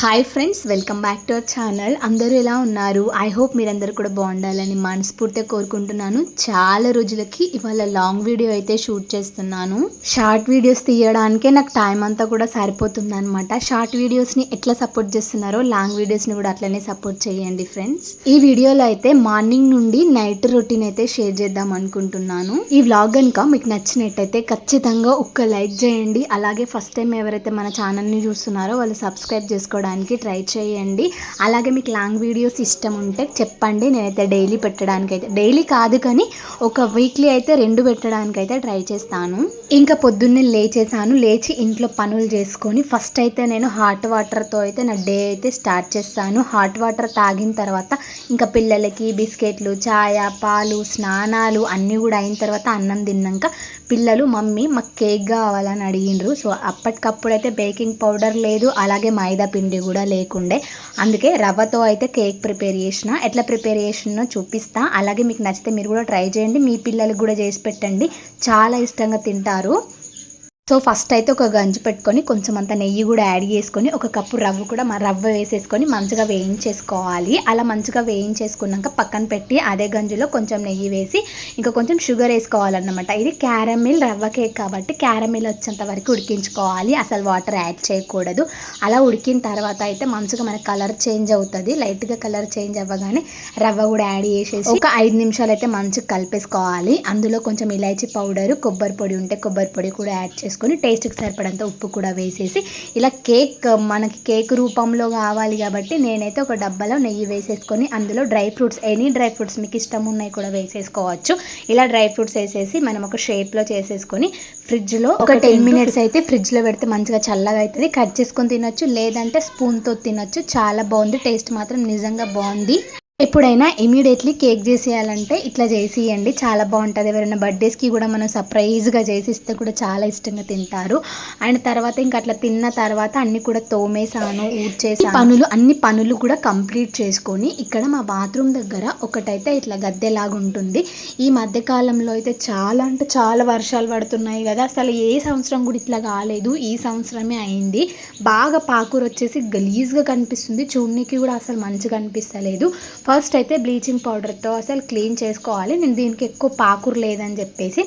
Hi friends welcome back to our channel అందరూ ఎలా ఉన్నారు? ఐ హోప్ మీరందరూ కూడా బాగుండాలని మనస్ఫూర్తిగా కోరుకుంటున్నాను. చాలా రోజులకి ఇవాళ లాంగ్ వీడియో అయితే షూట్ చేస్తున్నాను. షార్ట్ వీడియోస్ తీయడానికే నాకు టైం అంతా కూడా సరిపోతుంది అనమాట షార్ట్ వీడియోస్ని ఎట్లా సపోర్ట్ చేస్తున్నారో లాంగ్ వీడియోస్ని కూడా అట్లనే సపోర్ట్ చేయండి ఫ్రెండ్స్ ఈ వీడియోలో అయితే మార్నింగ్ నుండి నైట్ రొటీన్ అయితే షేర్ చేద్దాం అనుకుంటున్నాను. ఈ వ్లాగ్ కనుక మీకు నచ్చినట్టయితే ఖచ్చితంగా ఒక్క లైక్ చేయండి. అలాగే ఫస్ట్ టైం ఎవరైతే మన ఛానల్ని చూస్తున్నారో వాళ్ళు సబ్స్క్రైబ్ చేసుకోవడానికి ట్రై చేయండి. అలాగే మీకు లాంగ్ వీడియోస్ ఇష్టం ఉంటే చెప్పండి. నేనైతే డైలీ పెట్టడానికి అయితే డైలీ కాదు కానీ ఒక వీక్లీ అయితే రెండు పెట్టడానికి అయితే ట్రై చేస్తాను. ఇంకా పొద్దున్నే లేచేసాను లేచి ఇంట్లో పనులు చేసుకొని ఫస్ట్ అయితే నేను హాట్ వాటర్తో అయితే నా డే అయితే స్టార్ట్ చేస్తాను. హాట్ వాటర్ తాగిన తర్వాత ఇంకా పిల్లలకి బిస్కెట్లు ఛాయ పాలు స్నానాలు అన్నీ కూడా అయిన తర్వాత అన్నం తిన్నాక పిల్లలు మమ్మీ మాకు కేక్ కావాలని అడిగిండ్రు. సో అప్పటికప్పుడు అయితే బేకింగ్ పౌడర్ లేదు అలాగే మైదా పిండి కూడా లేకుండే. అందుకే రవ్వతో అయితే కేక్ ప్రిపేర్ చేసిన. ఎట్లా ప్రిపేర్ చేసినో చూపిస్తా. అలాగే మీకు నచ్చితే మీరు కూడా ట్రై చేయండి. మీ పిల్లలకు కూడా చేసి పెట్టండి. చాలా ఇష్టంగా తింటారు. సో ఫస్ట్ అయితే ఒక గంజి పెట్టుకొని కొంచెం అంత నెయ్యి కూడా యాడ్ చేసుకొని ఒక కప్పు రవ్వ కూడా రవ్వ వేసేసుకొని మంచిగా వేయించేసుకోవాలి. అలా మంచిగా వేయించేసుకున్నాక పక్కన పెట్టి అదే గంజిలో కొంచెం నెయ్యి వేసి ఇంకా కొంచెం షుగర్ వేసుకోవాలన్నమాట. ఇది క్యారమిల్ రవ్వ కేక్ కాబట్టి క్యారమిల్ వచ్చేంత వరకు ఉడికించుకోవాలి. అసలు వాటర్ యాడ్ చేయకూడదు. అలా ఉడికిన తర్వాత అయితే మంచిగా మన కలర్ చేంజ్ అవుతుంది. లైట్గా కలర్ చేంజ్ అవ్వగానే రవ్వ కూడా యాడ్ చేసేసి ఒక ఐదు నిమిషాలు అయితే మంచిగా కలిపేసుకోవాలి. అందులో కొంచెం ఇలాచీ పౌడర్ కొబ్బరి పొడి ఉంటే కొబ్బరి పొడి కూడా యాడ్ చేసుకోవాలి చేసుకొని టేస్ట్కి సరిపడంత ఉప్పు కూడా వేసేసి ఇలా కేక్ మనకి కేక్ రూపంలో కావాలి కాబట్టి నేనైతే ఒక డబ్బాలో నెయ్యి వేసేసుకొని అందులో dry fruits any dry fruits మీకు ఇష్టం ఉన్నాయి కూడా వేసేసుకోవచ్చు. ఇలా డ్రై ఫ్రూట్స్ వేసేసి మనం ఒక షేప్లో చేసేసుకొని ఫ్రిడ్జ్లో ఒక టెన్ మినిట్స్ అయితే ఫ్రిడ్జ్లో పెడితే మంచిగా చల్లగా అవుతుంది కట్ చేసుకొని తినొచ్చు లేదంటే స్పూన్తో తినొచ్చు. చాలా బాగుంది టేస్ట్ మాత్రం నిజంగా బాగుంది. ఎప్పుడైనా ఇమీడియట్లీ కేక్ చేసేయాలంటే ఇట్లా చేసేయండి. చాలా బాగుంటుంది. ఎవరైనా బర్త్డేస్కి కూడా మనం సర్ప్రైజ్గా చేసిస్తే కూడా చాలా ఇష్టంగా తింటారు. అండ్ తర్వాత ఇంకా అట్లా తిన్న తర్వాత అన్ని కూడా తోమేసాను ఊడ్చేసాను పనులు అన్ని పనులు కూడా కంప్లీట్ చేసుకొని ఇక్కడ మా బాత్రూమ్ దగ్గర ఒకటైతే ఇట్లా గద్దెలాగా ఉంటుంది. ఈ మధ్యకాలంలో అయితే చాలా అంటే చాలా వర్షాలు పడుతున్నాయి కదా. అసలు ఏ సంవత్సరం కూడా ఇట్లా కాలేదు. ఈ సంవత్సరమే అయింది. బాగా పాకూర వచ్చేసి గలీజ్గా కనిపిస్తుంది. చూడనీకి కూడా అసలు మంచిగా అనిపిస్తలేదు. ఫస్ట్ అయితే బ్లీచింగ్ పౌడర్తో అసలు క్లీన్ చేసుకోవాలి. నేను దీనికి ఎక్కువ పాకురు లేదని చెప్పేసి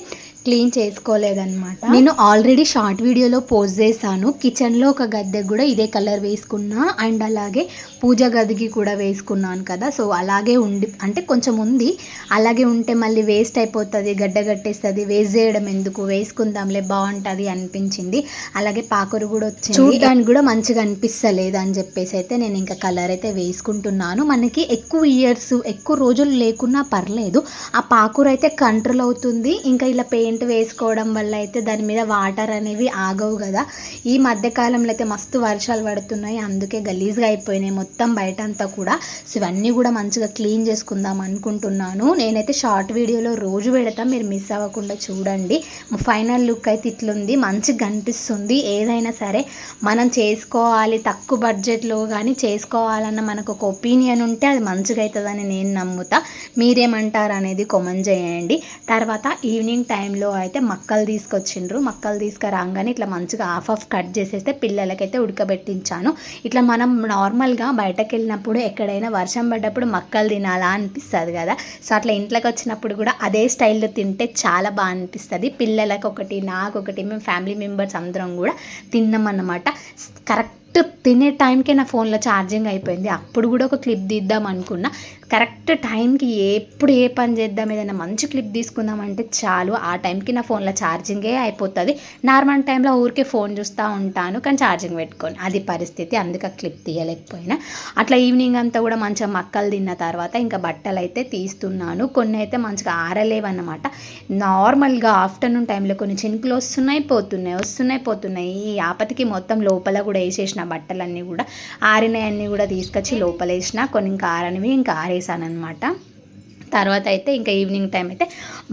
క్లీన్ చేసుకోలేదన్నమాట. నేను ఆల్రెడీ షార్ట్ వీడియోలో పోస్ట్ చేశాను. కిచెన్లో ఒక గద్దెకి కూడా ఇదే కలర్ వేసుకున్నా అండ్ అలాగే పూజ గదికి కూడా వేసుకున్నాను కదా. సో అలాగే ఉండి అంటే కొంచెం ఉంది. అలాగే ఉంటే మళ్ళీ వేస్ట్ అయిపోతుంది గడ్డ కట్టేస్తుంది వేస్ట్ చేయడం ఎందుకు? వేసుకుందాంలే బాగుంటుంది అనిపించింది. అలాగే పాకురు కూడా వచ్చింది. చూడడానికి కూడా మంచిగా అనిపిస్తలేదు అని చెప్పేసి అయితే నేను ఇంకా కలర్ అయితే వేసుకుంటున్నాను. మనకి ఎక్కువ ఇయర్స్ ఎక్కువ రోజులు లేకున్నా పర్లేదు. ఆ పాకురు అయితే కంట్రోల్ అవుతుంది. ఇంకా ఇలా పెయింట్ వేసుకోవడం వల్ల అయితే దాని మీద వాటర్ అనేవి ఆగవు కదా. ఈ మధ్యకాలంలో అయితే మస్తు వర్షాలు పడుతున్నాయి. అందుకే గలీజ్గా అయిపోయినాయి మొత్తం బయట అంతా కూడా. సో ఇవన్నీ కూడా మంచిగా క్లీన్ చేసుకుందాం అనుకుంటున్నాను. నేనైతే షార్ట్ వీడియోలో రోజు పెడతా. మీరు మిస్ అవ్వకుండా చూడండి. ఫైనల్ లుక్ అయితే ఇట్లుంది. మంచిగా కనిపిస్తుంది. ఏదైనా సరే మనం చేసుకోవాలి. తక్కువ బడ్జెట్లో కానీ చేసుకోవాలన్న మనకు ఒక ఒపీనియన్ ఉంటే అది మంచిగా అవుతుందని నేను నమ్ముతా. మీరేమంటారు అనేది కామెంట్ చేయండి. తర్వాత ఈవినింగ్ టైంలో అయితే మక్కలు తీసుకొచ్చిండ్రు. మక్కలు తీసుకురాగానే ఇట్లా మంచిగా హాఫ్ ఆఫ్ కట్ చేసేస్తే పిల్లలకైతే ఉడకబెట్టించాను. ఇట్లా మనం నార్మల్గా బయటకు వెళ్ళినప్పుడు ఎక్కడైనా వర్షం పడ్డప్పుడు మక్కలు తినాలా అనిపిస్తుంది కదా. సో అట్లా ఇంట్లోకి వచ్చినప్పుడు కూడా అదే స్టైల్లో తింటే చాలా బాగా అనిపిస్తుంది. పిల్లలకు ఒకటి నాకు ఒకటి మేము ఫ్యామిలీ మెంబర్స్ అందరం కూడా తిన్నామన్నమాట. కరెక్ట్ తినే టైంకే నా ఫోన్లో ఛార్జింగ్ అయిపోయింది. అప్పుడు కూడా ఒక క్లిప్ తీద్దాం అనుకున్నా. కరెక్ట్ టైంకి ఎప్పుడు ఏ పని చేద్దాం ఏదైనా మంచి క్లిప్ తీసుకుందామంటే చాలు. ఆ టైంకి నా ఫోన్లో ఛార్జింగే అయిపోతుంది. నార్మల్ టైంలో ఊరికే ఫోన్ చూస్తూ ఉంటాను కానీ ఛార్జింగ్ పెట్టుకొని. అది పరిస్థితి. అందుకే ఆ క్లిప్ తీయలేకపోయినా. అట్లా ఈవినింగ్ అంతా కూడా మంచిగా మక్కలు తిన్న తర్వాత ఇంకా బట్టలు అయితే తీస్తున్నాను. కొన్ని అయితే మంచిగా ఆరలేవన్నమాట. నార్మల్గా ఆఫ్టర్నూన్ టైంలో కొన్ని చినుకులు వస్తున్నాయి పోతున్నాయి వస్తున్నాయి పోతున్నాయి. ఈ ఆపతికి మొత్తం లోపల కూడా వేసేసిన బట్టలన్నీ కూడా ఆరినవన్నీ కూడా తీసుకొచ్చి లోపల వేసిన కొన్ని ఇంకా ఆరనివి ఇంకా ఆరేసాను అనమాట తర్వాత అయితే ఇంకా ఈవినింగ్ టైం అయితే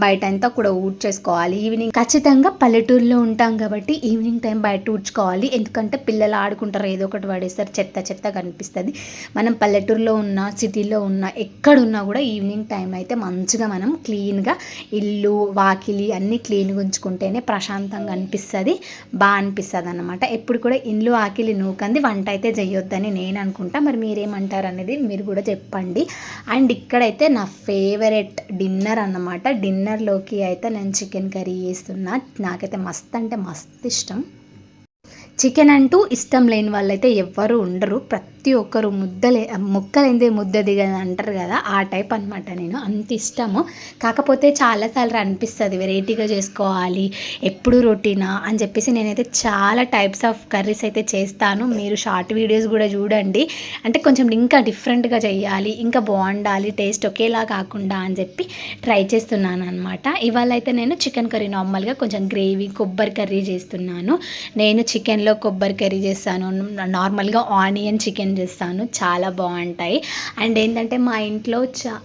బయట అంతా కూడా ఊడ్చేసుకోవాలి. ఈవినింగ్ ఖచ్చితంగా పల్లెటూరులో ఉంటాం కాబట్టి ఈవినింగ్ టైం బయట ఊడ్చుకోవాలి. ఎందుకంటే పిల్లలు ఆడుకుంటారు ఏదో ఒకటి పడేస్తారు చెత్త చెత్త కనిపిస్తుంది. మనం పల్లెటూరులో ఉన్న సిటీలో ఉన్న ఎక్కడున్నా కూడా ఈవినింగ్ టైం అయితే మంచిగా మనం క్లీన్గా ఇల్లు వాకిలి అన్నీ క్లీన్గా ఉంచుకుంటేనే ప్రశాంతంగా అనిపిస్తుంది బాగా అనిపిస్తుంది అనమాట ఎప్పుడు కూడా ఇల్లు ఆకిలి నూకంది వంట అయితే చేయొద్దని నేను అనుకుంటా. మరి మీరేమంటారు అనేది మీరు కూడా చెప్పండి. అండ్ ఇక్కడైతే నా ఫేవరెట్ డిన్నర్ అన్నమాట. డిన్నర్లోకి అయితే నేను చికెన్ కర్రీ చేస్తున్నా. నాకైతే మస్త్ అంటే మస్త్ ఇష్టం. చికెన్ అంటూ ఇష్టం లేని వాళ్ళైతే ఎవ్వరు ఉండరు. ప్రతి ఒక్కరు ముద్దలే ముక్కలేందే ముద్ద దిగదు అంటారు కదా ఆ టైప్ అనమాట నేను. అంత ఇష్టము. కాకపోతే చాలాసార్లు అనిపిస్తుంది వెరైటీగా చేసుకోవాలి ఎప్పుడు రొటీనా అని చెప్పేసి నేనైతే చాలా టైప్స్ ఆఫ్ కర్రీస్ అయితే చేస్తాను. మీరు షార్ట్ వీడియోస్ కూడా చూడండి. అంటే కొంచెం ఇంకా డిఫరెంట్గా చేయాలి ఇంకా బాగుండాలి టేస్ట్ ఒకేలా కాకుండా అని చెప్పి ట్రై చేస్తున్నాను అనమాట ఇవాళ అయితే నేను చికెన్ కర్రీ నార్మల్గా కొంచెం గ్రేవీ కొబ్బరి కర్రీ చేస్తున్నాను. నేను చికెన్లో కొబ్బరి కర్రీ చేస్తాను. నార్మల్గా ఆనియన్ చికెన్ చేస్తాను. చాలా బాగుంటాయి. అండ్ ఏంటంటే మా ఇంట్లో చా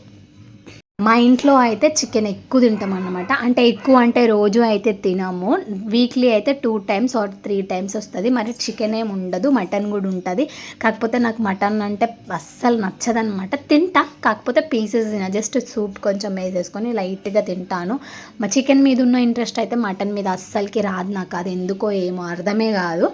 మా ఇంట్లో అయితే చికెన్ ఎక్కువ తింటాం అన్నమాట. అంటే ఎక్కువ అంటే రోజు అయితే తినము. వీక్లీ అయితే two times or three times వస్తుంది. మరి చికెన్ ఏమి ఉండదు. మటన్ కూడా ఉంటుంది. కాకపోతే నాకు మటన్ అంటే అస్సలు నచ్చదనమాట తింటా. కాకపోతే పీసెస్ తిన. జస్ట్ సూప్ కొంచెం వేసేసుకొని లైట్గా తింటాను. మా చికెన్ మీద ఉన్న ఇంట్రెస్ట్ అయితే మటన్ మీద అస్సలకి రాదు నాకు. అది ఎందుకో ఏమో అర్థమే కాదు.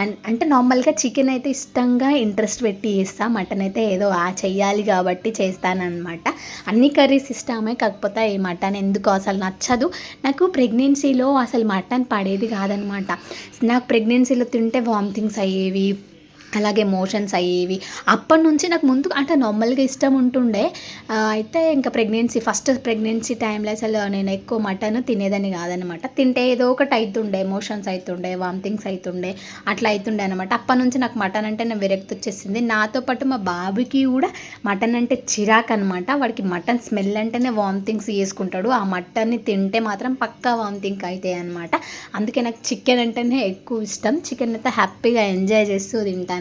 అండ్ అంటే నార్మల్గా చికెన్ అయితే ఇష్టంగా ఇంట్రెస్ట్ పెట్టి ఇస్తాను మటన్ అయితే ఏదో ఆ చెయ్యాలి కాబట్టి చేస్తానన్నమాట. అన్ని కర్రీస్ ఇష్టమే కాకపోతే ఈ మటన్ ఎందుకు అసలు నచ్చదు. నాకు ప్రెగ్నెన్సీలో అసలు మటన్ పడేది కాదనమాట. నాకు ప్రెగ్నెన్సీలో తింటే వామిటింగ్స్ అయ్యేవి అలాగే మోషన్స్ అయ్యేవి. అప్పటి నుంచి నాకు ముందు అంటే నార్మల్గా ఇష్టం ఉంటుండే. అయితే ఇంకా ప్రెగ్నెన్సీ ఫస్ట్ ప్రెగ్నెన్సీ టైంలో అసలు నేను ఎక్కువ మటన్ తినేదని కాదనమాట. తింటే ఏదో ఒకటి అవుతుండే మోషన్స్ అవుతుండే వామిటింగ్స్ అవుతుండే అట్లా అవుతుండే అనమాట. అప్పటి నుంచి నాకు మటన్ అంటే నేను విరక్తి వచ్చేసింది. నాతో పాటు మా బాబుకి కూడా మటన్ అంటే చిరాక్ అనమాట. వాడికి మటన్ స్మెల్ అంటేనే వామిటింగ్స్ చేసుకుంటాడు. ఆ మటన్ని తింటే మాత్రం పక్కా వామిటింగ్ అవుతాయి అనమాట. అందుకే నాకు చికెన్ అంటేనే ఎక్కువ ఇష్టం. చికెన్ అయితే హ్యాపీగా ఎంజాయ్ చేస్తూ తింటాను.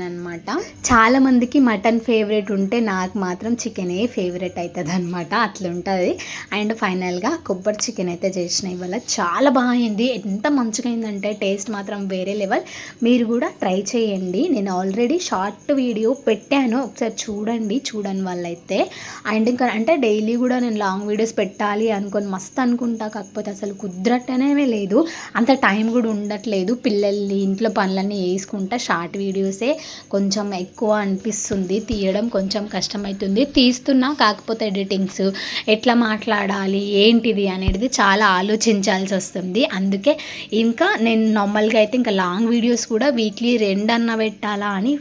చాలా మందికి మటన్ ఫేవరెట్ ఉంటే నాకు మాత్రం చికెనే ఫేవరెట్ అవుతుంది అనమాట అట్లా ఉంటుంది. అండ్ ఫైనల్గా కొబ్బరి చికెన్ అయితే చేసిన ఇవాళ. చాలా బాగా ఎంత మంచిగా అయిందంటే టేస్ట్ మాత్రం వేరే లెవెల్. మీరు కూడా ట్రై చేయండి. నేను ఆల్రెడీ షార్ట్ వీడియో పెట్టాను. ఒకసారి చూడండి. చూడని వాళ్ళైతే. అండ్ ఇంకా అంటే డైలీ కూడా నేను లాంగ్ వీడియోస్ పెట్టాలి అనుకొని మస్తు అనుకుంటా. కాకపోతే అసలు కుదరటనే లేదు. అంత టైం కూడా ఉండట్లేదు. పిల్లల్ని ఇంట్లో పనులన్నీ వేసుకుంటా షార్ట్ వీడియోసే. కొంచెం ఎక్కువ అనిపిస్తుంది తీయడం కొంచెం కష్టమవుతుంది తీస్తున్నా కాకపోతే ఎడిటింగ్స్ ఎట్లా మాట్లాడాలి ఏంటిది అనేది చాలా ఆలోచించాల్సి వస్తుంది. అందుకే ఇంకా నేను నార్మల్గా అయితే ఇంకా లాంగ్ వీడియోస్ కూడా వీక్లీ రెండన్న పెట్టాలా అని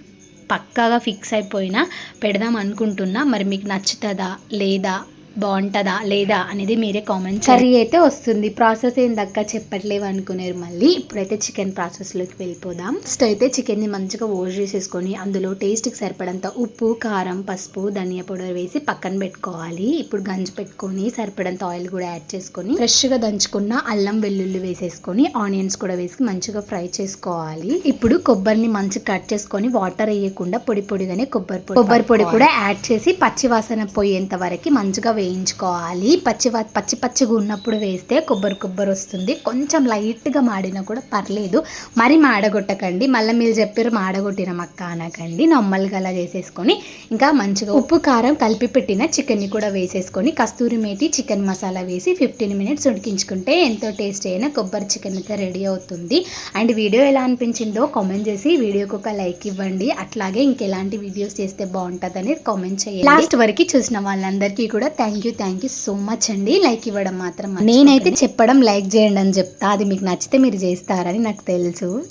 పక్కాగా ఫిక్స్ అయిపోయినా పెడదాం అనుకుంటున్నా. మరి మీకు నచ్చుతుందా లేదా బాగుంటుందా లేదా అనేది మీరే కామెంట్ కర్రీ అయితే వస్తుంది. ప్రాసెస్ ఏందక్క చెప్పట్లేవు అనుకునేరు మళ్ళీ. ఇప్పుడైతే చికెన్ ప్రాసెస్లోకి వెళ్ళిపోదాం. ఫస్ట్ అయితే చికెన్ని మంచిగా వాష్ చేసేసుకొని అందులో టేస్ట్కి సరిపడంత ఉప్పు కారం పసుపు ధనియా పౌడర్ వేసి పక్కన పెట్టుకోవాలి. ఇప్పుడు గంజి పెట్టుకొని సరిపడంత ఆయిల్ కూడా యాడ్ చేసుకొని ఫ్రెష్గా దంచుకున్న అల్లం వెల్లుల్లి వేసేసుకొని ఆనియన్స్ కూడా వేసి మంచిగా ఫ్రై చేసుకోవాలి. ఇప్పుడు కొబ్బరిని మంచిగా కట్ చేసుకొని వాటర్ వేయకుండా పొడి పొడిగానే కొబ్బరి పొడి కొబ్బరి పొడి కూడా యాడ్ చేసి పచ్చి వాసన పోయేంత వరకు మంచిగా వేయించుకోవాలి. పచ్చి పచ్చి పచ్చిగా ఉన్నప్పుడు వేస్తే కొబ్బరి కొబ్బరి వస్తుంది. కొంచెం లైట్గా మాడినా కూడా పర్లేదు. మరి మాడగొట్టకండి. మళ్ళీ మీరు చెప్పారు మాడగొట్టిన మక్క అనకండి. నార్మల్గా అలా చేసేసుకొని ఇంకా మంచిగా ఉప్పు కారం కలిపి పెట్టిన చికెన్ని కూడా వేసేసుకొని కస్తూరి మేటి చికెన్ మసాలా వేసి ఫిఫ్టీన్ మినిట్స్ ఉడికించుకుంటే ఎంతో టేస్ట్ అయిన కొబ్బరి చికెన్ అయితే రెడీ అవుతుంది. అండ్ వీడియో ఎలా అనిపించిందో కామెంట్ చేసి వీడియోకి ఒక లైక్ ఇవ్వండి. అట్లాగే ఇంకెలాంటి వీడియోస్ చేస్తే బాగుంటుందని కామెంట్ చేయండి. లాస్ట్ వరకు చూసిన వాళ్ళందరికీ కూడా thank thank you thank you so much అండి. లైక్ ఇవ్వడం మాత్రం నేనైతే చెప్పడం లైక్ చేయండి అని చెప్తా. అది మీకు నచ్చితే మీరు చేస్తారని నాకు తెలుసు.